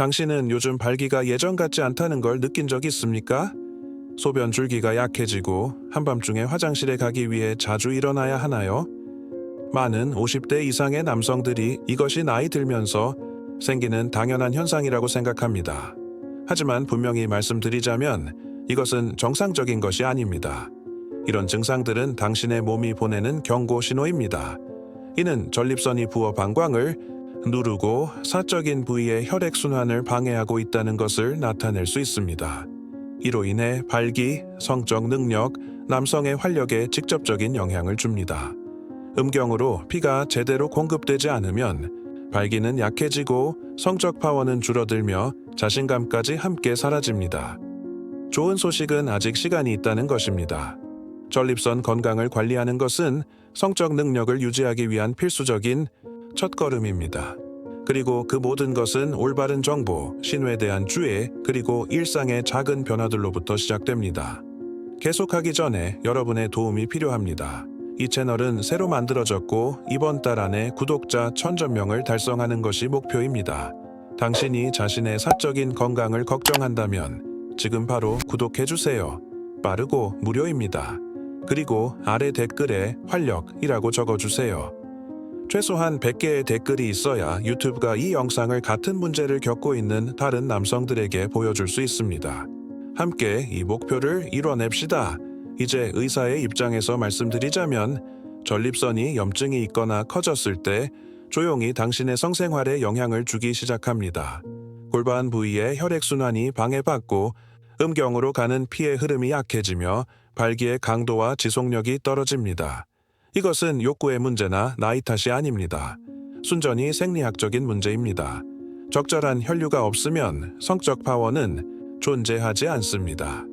당신은 요즘 발기가 예전 같지 않다는 걸 느낀 적 있습니까? 소변 줄기가 약해지고 한밤중에 화장실에 가기 위해 자주 일어나야 하나요? 많은 50대 이상의 남성들이 이것이 나이 들면서 생기는 당연한 현상이라고 생각합니다. 하지만 분명히 말씀드리자면 이것은 정상적인 것이 아닙니다. 이런 증상들은 당신의 몸이 보내는 경고 신호입니다. 이는 전립선이 부어 방광을 누르고 사적인 부위의 혈액순환을 방해하고 있다는 것을 나타낼 수 있습니다. 이로 인해 발기, 성적 능력, 남성의 활력에 직접적인 영향을 줍니다. 음경으로 피가 제대로 공급되지 않으면 발기는 약해지고 성적 파워는 줄어들며 자신감까지 함께 사라집니다. 좋은 소식은 아직 시간이 있다는 것입니다. 전립선 건강을 관리하는 것은 성적 능력을 유지하기 위한 필수적인 첫걸음입니다. 그리고 그 모든 것은 올바른 정보, 신호에 대한 주의, 그리고 일상의 작은 변화들로부터 시작됩니다. 계속하기 전에 여러분의 도움이 필요합니다. 이 채널은 새로 만들어졌고 이번 달 안에 구독자 1000명을 달성하는 것이 목표입니다. 당신이 자신의 사적인 건강을 걱정한다면 지금 바로 구독해주세요. 빠르고 무료입니다. 그리고 아래 댓글에 활력이라고 적어주세요. 최소한 100개의 댓글이 있어야 유튜브가 이 영상을 같은 문제를 겪고 있는 다른 남성들에게 보여줄 수 있습니다. 함께 이 목표를 이뤄냅시다. 이제 의사의 입장에서 말씀드리자면 전립선이 염증이 있거나 커졌을 때 조용히 당신의 성생활에 영향을 주기 시작합니다. 골반 부위의 혈액순환이 방해받고 음경으로 가는 피의 흐름이 약해지며 발기의 강도와 지속력이 떨어집니다. 이것은 욕구의 문제나 나이 탓이 아닙니다. 순전히 생리학적인 문제입니다. 적절한 혈류가 없으면 성적 파워는 존재하지 않습니다.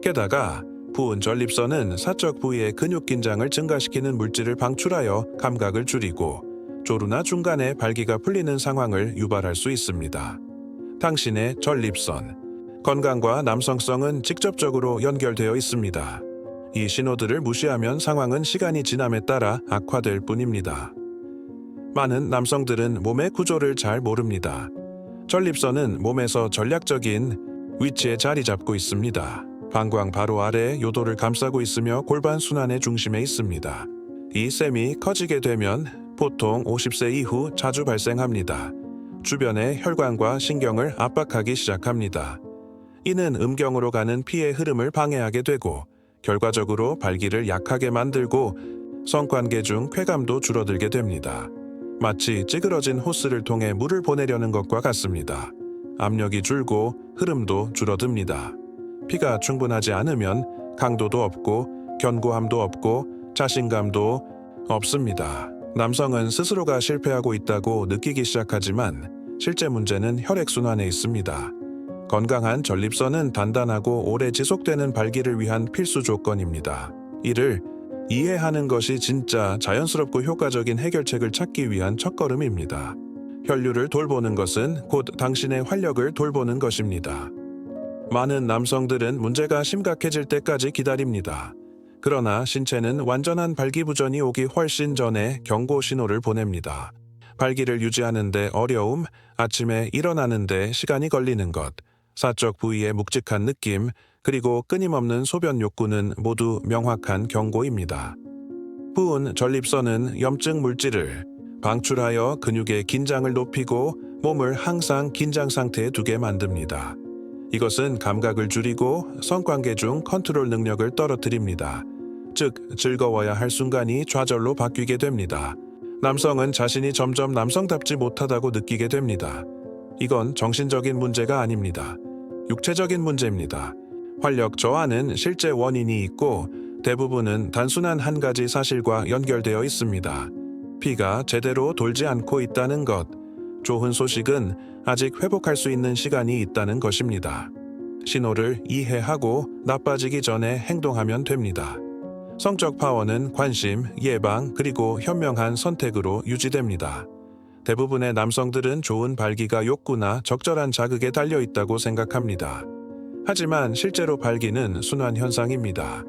게다가 부은 전립선은 사적 부위의 근육 긴장을 증가시키는 물질을 방출하여 감각을 줄이고 조루나 중간에 발기가 풀리는 상황을 유발할 수 있습니다. 당신의 전립선 건강과 남성성은 직접적으로 연결되어 있습니다. 이 신호들을 무시하면 상황은 시간이 지남에 따라 악화될 뿐입니다. 많은 남성들은 몸의 구조를 잘 모릅니다. 전립선은 몸에서 전략적인 위치에 자리 잡고 있습니다. 방광 바로 아래 요도를 감싸고 있으며 골반 순환의 중심에 있습니다. 이 셈이 커지게 되면 보통 50세 이후 자주 발생합니다. 주변의 혈관과 신경을 압박하기 시작합니다. 이는 음경으로 가는 피의 흐름을 방해하게 되고 결과적으로 발기를 약하게 만들고 성관계 중 쾌감도 줄어들게 됩니다. 마치 찌그러진 호스를 통해 물을 보내려는 것과 같습니다. 압력이 줄고 흐름도 줄어듭니다. 피가 충분하지 않으면 강도도 없고 견고함도 없고 자신감도 없습니다. 남성은 스스로가 실패하고 있다고 느끼기 시작하지만 실제 문제는 혈액순환에 있습니다. 건강한 전립선은 단단하고 오래 지속되는 발기를 위한 필수 조건입니다. 이를 이해하는 것이 진짜 자연스럽고 효과적인 해결책을 찾기 위한 첫걸음입니다. 혈류를 돌보는 것은 곧 당신의 활력을 돌보는 것입니다. 많은 남성들은 문제가 심각해질 때까지 기다립니다. 그러나 신체는 완전한 발기부전이 오기 훨씬 전에 경고 신호를 보냅니다. 발기를 유지하는데 어려움, 아침에 일어나는데 시간이 걸리는 것, 사적 부위의 묵직한 느낌, 그리고 끊임없는 소변 욕구는 모두 명확한 경고입니다. 부은 전립선은 염증 물질을 방출하여 근육의 긴장을 높이고 몸을 항상 긴장 상태에 두게 만듭니다. 이것은 감각을 줄이고 성관계 중 컨트롤 능력을 떨어뜨립니다. 즉, 즐거워야 할 순간이 좌절로 바뀌게 됩니다. 남성은 자신이 점점 남성답지 못하다고 느끼게 됩니다. 이건 정신적인 문제가 아닙니다. 육체적인 문제입니다. 활력 저하는 실제 원인이 있고 대부분은 단순한 한 가지 사실과 연결되어 있습니다. 피가 제대로 돌지 않고 있다는 것. 좋은 소식은 아직 회복할 수 있는 시간이 있다는 것입니다. 신호를 이해하고 나빠지기 전에 행동하면 됩니다. 성적 파워는 관심, 예방, 그리고 현명한 선택으로 유지됩니다. 대부분의 남성들은 좋은 발기가 욕구나 적절한 자극에 달려 있다고 생각합니다. 하지만 실제로 발기는 순환 현상입니다.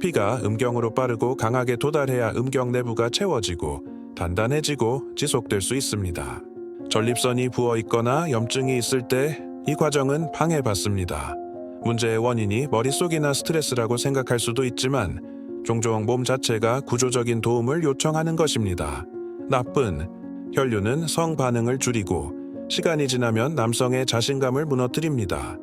피가 음경으로 빠르고 강하게 도달해야 음경 내부가 채워지고 단단해지고 지속될 수 있습니다. 전립선이 부어 있거나 염증이 있을 때 이 과정은 방해받습니다. 문제의 원인이 머릿속이나 스트레스라고 생각할 수도 있지만 종종 몸 자체가 구조적인 도움을 요청하는 것입니다. 나쁜 혈류는 성 반응을 줄이고 시간이 지나면 남성의 자신감을 무너뜨립니다.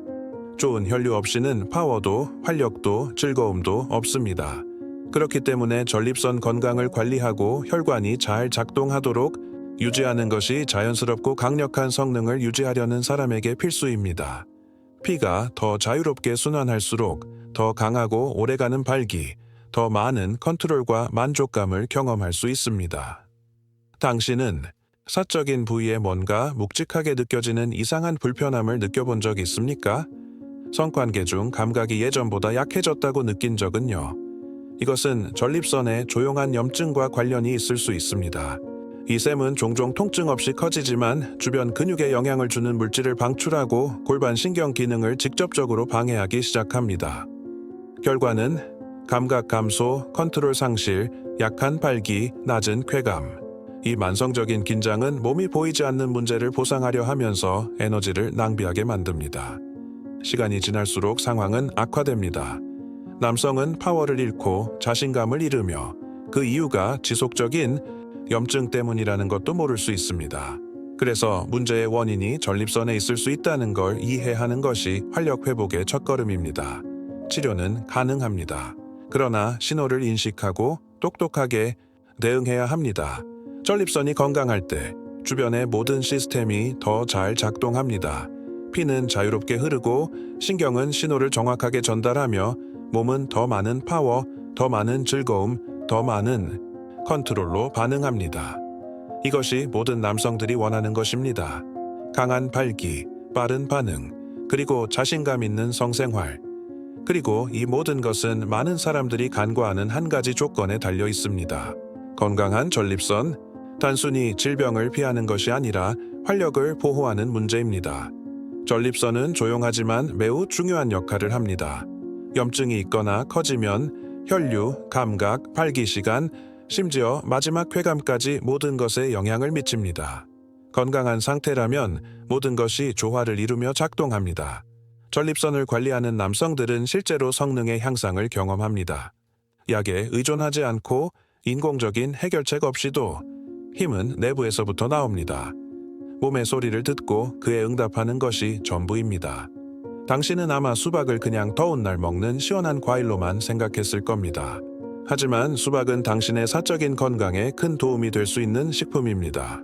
좋은 혈류 없이는 파워도 활력도 즐거움도 없습니다. 그렇기 때문에 전립선 건강을 관리하고 혈관이 잘 작동하도록 유지하는 것이 자연스럽고 강력한 성능을 유지하려는 사람에게 필수입니다. 피가 더 자유롭게 순환할수록 더 강하고 오래가는 발기, 더 많은 컨트롤과 만족감을 경험할 수 있습니다. 당신은 사적인 부위에 뭔가 묵직하게 느껴지는 이상한 불편함을 느껴본 적 있습니까? 성관계 중 감각이 예전보다 약해졌다고 느낀 적은요. 이것은 전립선에 조용한 염증과 관련이 있을 수 있습니다. 이 셈은 종종 통증 없이 커지지만 주변 근육에 영향을 주는 물질을 방출하고 골반 신경 기능을 직접적으로 방해하기 시작합니다. 결과는 감각 감소, 컨트롤 상실, 약한 발기, 낮은 쾌감. 이 만성적인 긴장은 몸이 보이지 않는 문제를 보상하려 하면서 에너지를 낭비하게 만듭니다. 시간이 지날수록 상황은 악화됩니다. 남성은 파워를 잃고 자신감을 잃으며 그 이유가 지속적인 염증 때문이라는 것도 모를 수 있습니다. 그래서 문제의 원인이 전립선에 있을 수 있다는 걸 이해하는 것이 활력 회복의 첫걸음입니다. 치료는 가능합니다. 그러나 신호를 인식하고 똑똑하게 대응해야 합니다. 전립선이 건강할 때 주변의 모든 시스템이 더 잘 작동합니다. 피는 자유롭게 흐르고 신경은 신호를 정확하게 전달하며 몸은 더 많은 파워, 더 많은 즐거움, 더 많은 컨트롤로 반응합니다. 이것이 모든 남성들이 원하는 것입니다. 강한 발기, 빠른 반응, 그리고 자신감 있는 성생활. 그리고 이 모든 것은 많은 사람들이 간과하는 한 가지 조건에 달려 있습니다. 건강한 전립선, 단순히 질병을 피하는 것이 아니라 활력을 보호하는 문제입니다. 전립선은 조용하지만 매우 중요한 역할을 합니다. 염증이 있거나 커지면 혈류, 감각, 발기 시간, 심지어 마지막 쾌감까지 모든 것에 영향을 미칩니다. 건강한 상태라면 모든 것이 조화를 이루며 작동합니다. 전립선을 관리하는 남성들은 실제로 성능의 향상을 경험합니다. 약에 의존하지 않고 인공적인 해결책 없이도 힘은 내부에서부터 나옵니다. 몸의 소리를 듣고 그에 응답하는 것이 전부입니다. 당신은 아마 수박을 그냥 더운 날 먹는 시원한 과일로만 생각했을 겁니다. 하지만 수박은 당신의 사적인 건강에 큰 도움이 될 수 있는 식품입니다.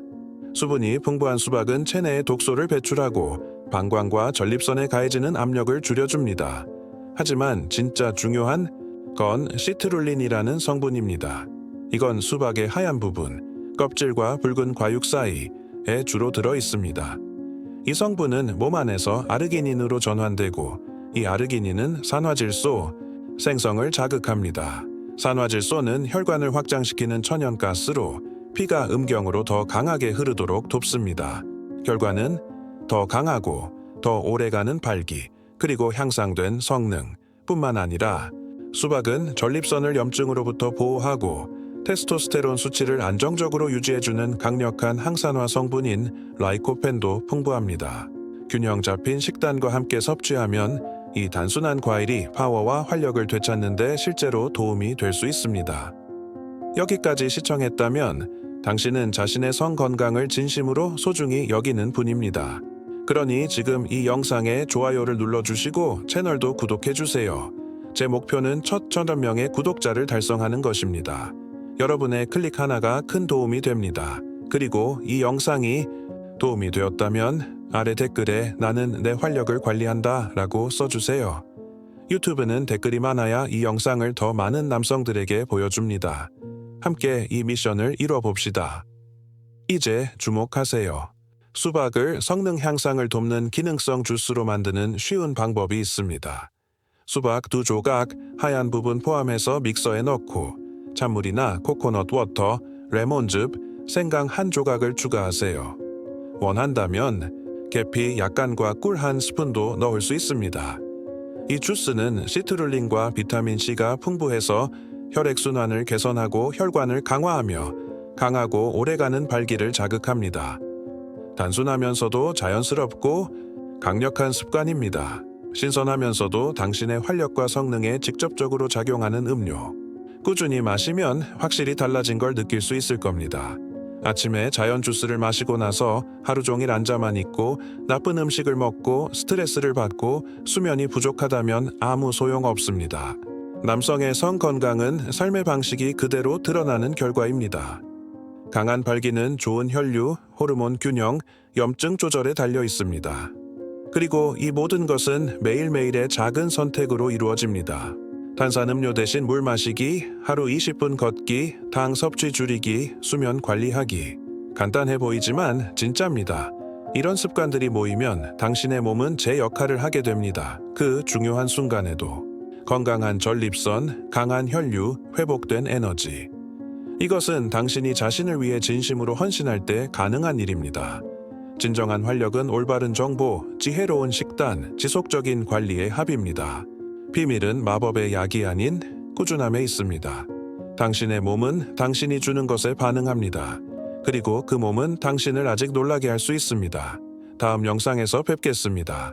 수분이 풍부한 수박은 체내에 독소를 배출하고 방광과 전립선에 가해지는 압력을 줄여줍니다. 하지만 진짜 중요한 건 시트룰린이라는 성분입니다. 이건 수박의 하얀 부분, 껍질과 붉은 과육 사이에 주로 들어 있습니다. 이 성분은 몸 안에서 아르기닌으로 전환되고 이 아르기닌은 산화질소 생성을 자극합니다. 산화질소는 혈관을 확장시키는 천연가스로 피가 음경으로 더 강하게 흐르도록 돕습니다. 결과는 더 강하고 더 오래가는 발기 그리고 향상된 성능 뿐만 아니라 수박은 전립선을 염증으로부터 보호하고 테스토스테론 수치를 안정적으로 유지해주는 강력한 항산화 성분인 라이코펜도 풍부합니다. 균형 잡힌 식단과 함께 섭취하면 이 단순한 과일이 파워와 활력을 되찾는데 실제로 도움이 될 수 있습니다. 여기까지 시청했다면 당신은 자신의 성 건강을 진심으로 소중히 여기는 분입니다. 그러니 지금 이 영상에 좋아요를 눌러주시고 채널도 구독해주세요. 제 목표는 첫 천원 명의 구독자를 달성하는 것입니다. 여러분의 클릭 하나가 큰 도움이 됩니다. 그리고 이 영상이 도움이 되었다면 아래 댓글에 나는 내 활력을 관리한다 라고 써주세요. 유튜브는 댓글이 많아야 이 영상을 더 많은 남성들에게 보여줍니다. 함께 이 미션을 이뤄봅시다. 이제 주목하세요. 수박을 성능 향상을 돕는 기능성 주스로 만드는 쉬운 방법이 있습니다. 수박 두 조각 하얀 부분 포함해서 믹서에 넣고 찬물이나 코코넛 워터, 레몬즙, 생강 한 조각을 추가하세요. 원한다면 계피 약간과 꿀 한 스푼도 넣을 수 있습니다. 이 주스는 시트룰린과 비타민 C가 풍부해서 혈액순환을 개선하고 혈관을 강화하며 강하고 오래가는 발기를 자극합니다. 단순하면서도 자연스럽고 강력한 습관입니다. 신선하면서도 당신의 활력과 성능에 직접적으로 작용하는 음료. 꾸준히 마시면 확실히 달라진 걸 느낄 수 있을 겁니다. 아침에 자연 주스를 마시고 나서 하루 종일 앉아만 있고 나쁜 음식을 먹고 스트레스를 받고 수면이 부족하다면 아무 소용 없습니다. 남성의 성 건강은 삶의 방식이 그대로 드러나는 결과입니다. 강한 발기는 좋은 혈류, 호르몬 균형, 염증 조절에 달려 있습니다. 그리고 이 모든 것은 매일매일의 작은 선택으로 이루어집니다. 탄산음료 대신 물 마시기, 하루 20분 걷기, 당 섭취 줄이기, 수면 관리하기. 간단해 보이지만 진짜입니다. 이런 습관들이 모이면 당신의 몸은 제 역할을 하게 됩니다. 그 중요한 순간에도. 건강한 전립선, 강한 혈류, 회복된 에너지. 이것은 당신이 자신을 위해 진심으로 헌신할 때 가능한 일입니다. 진정한 활력은 올바른 정보, 지혜로운 식단, 지속적인 관리의 합입니다. 비밀은 마법의 약이 아닌 꾸준함에 있습니다. 당신의 몸은 당신이 주는 것에 반응합니다. 그리고 그 몸은 당신을 아직 놀라게 할 수 있습니다. 다음 영상에서 뵙겠습니다.